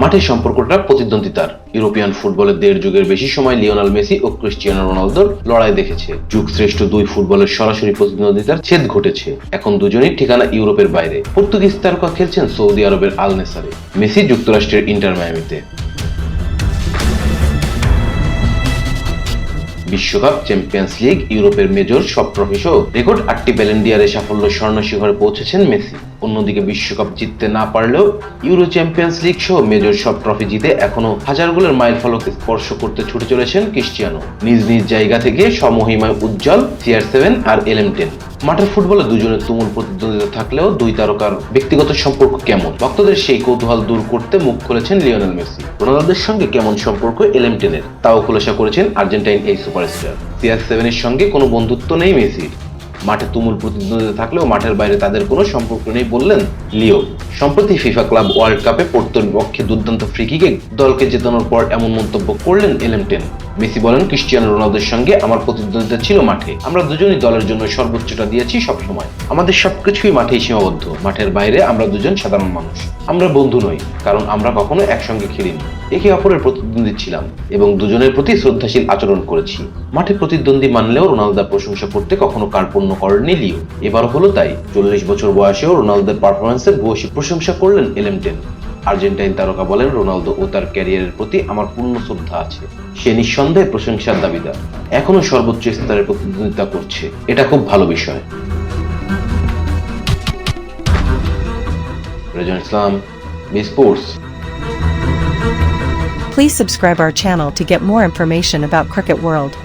মাঠের সম্পর্কটা প্রতিদ্বন্দ্বিতার। ইউরোপিয়ান ফুটবলের দেড় যুগের বেশি সময় লিওনাল মেসি ও ক্রিস্টিয়ানো রোনালদোর লড়াই দেখেছে। যুগ শ্রেষ্ঠ দুই ফুটবলের সরাসরি প্রতিদ্বন্দ্বিতার ছেদ ঘটেছে। এখন দুজনেই ঠিকানা ইউরোপের বাইরে। পর্তুগিজ তারকা খেলছেন সৌদি আরবের আল নেসারে মেসি যুক্তরাষ্ট্রের ইন্টার মায়ামিতে। বিশ্বকাপ চ্যাম্পিয়ন্স লিগ ইউরোপের মেজর সব ট্রফি সহ রেকর্ড আটটি ব্যালেন্ডিয়ারে সাফল্য স্বর্ণ শিখরে পৌঁছেছেন মেসি। অন্যদিকে বিশ্বকাপ জিততে না পারলেও ইউরো চ্যাম্পিয়ন্স লিগ সহ মেজর সব ট্রফি জিতে এখনও হাজার গোলের মাইল ফলক স্পর্শ করতে ছুটে চলেছেন ক্রিস্টিয়ানো নিজ নিজ জায়গা থেকে সমহিমায় উজ্জ্বল সিআর সেভেন আর এলএম টেন মাঠের ফুটবলে দুজনের তুমুল প্রতিদ্বন্দ্বিতা থাকলেও দুই তারকার ব্যক্তিগত সম্পর্ক কেমন? ভক্তদের সেই কৌতূহল দূর করতে মুখ খুলেছেন লিওনেল মেসি। রোনালদোর সঙ্গে কেমন সম্পর্ক এলএম টেনের? তাও খোলাসা করেছেন আর্জেন্টাইন এই সুপারস্টার। সিআর সেভেনের সঙ্গে কোনো বন্ধুত্ব নেই মেসির। মাঠে তুমুল প্রতিদ্বন্দ্বিতা থাকলেও মাঠের বাইরে তাদের কোনো সম্পর্ক নেই বললেন লিও। সম্প্রতি ফিফা ক্লাব ওয়ার্ল্ড কাপে পোর্তোর বিপক্ষে দুর্দান্ত ফ্রিকিকে দলকে জেতানোর পর এমন মন্তব্য করলেন এলএম টেন মেসি বলেন ক্রিস্টিয়ানো রোনালদোর সঙ্গে আমার প্রতিদ্বন্দ্বিতা ছিল মাঠে। আমরা দুজনই দলের জন্য সর্বোচ্চটা দিয়েছি সবসময়। আমাদের সবকিছুই মাঠেই সীমাবদ্ধ। মাঠের বাইরে আমরা দুজন সাধারণ মানুষ। আমরা বন্ধু নই, কারণ আমরা কখনো একসঙ্গে খেলিনি। একে অপরের প্রতিদ্বন্দ্বী ছিলাম এবং দুজনের প্রতি শ্রদ্ধাশীল আচরণ করেছি। মাঠে প্রতিদ্বন্দ্বী মানলেও রোনালদার প্রশংসা করতে কখনো কার্পণ্য করেননি লিও। এবার হলো তাই, চল্লিশ বছর বয়সেও রোনালদোর পারফরমেন্সের ভূয়সী প্রশংসা করলেন এলএম টেন আর্জেন্টাইন তারকা বলেন, রোনালদো ও তার ক্যারিয়ারের প্রতি আমার পূর্ণ শ্রদ্ধা আছে। সে নিঃসন্দেহে প্রশংসার দাবিদার। এখনও সর্বোচ্চ স্তরে প্রতিদ্বন্দ্বিতা করছে। এটা খুব ভালো বিষয়। Rezon Islam B sports. Please subscribe our channel to get more information about Cricket World.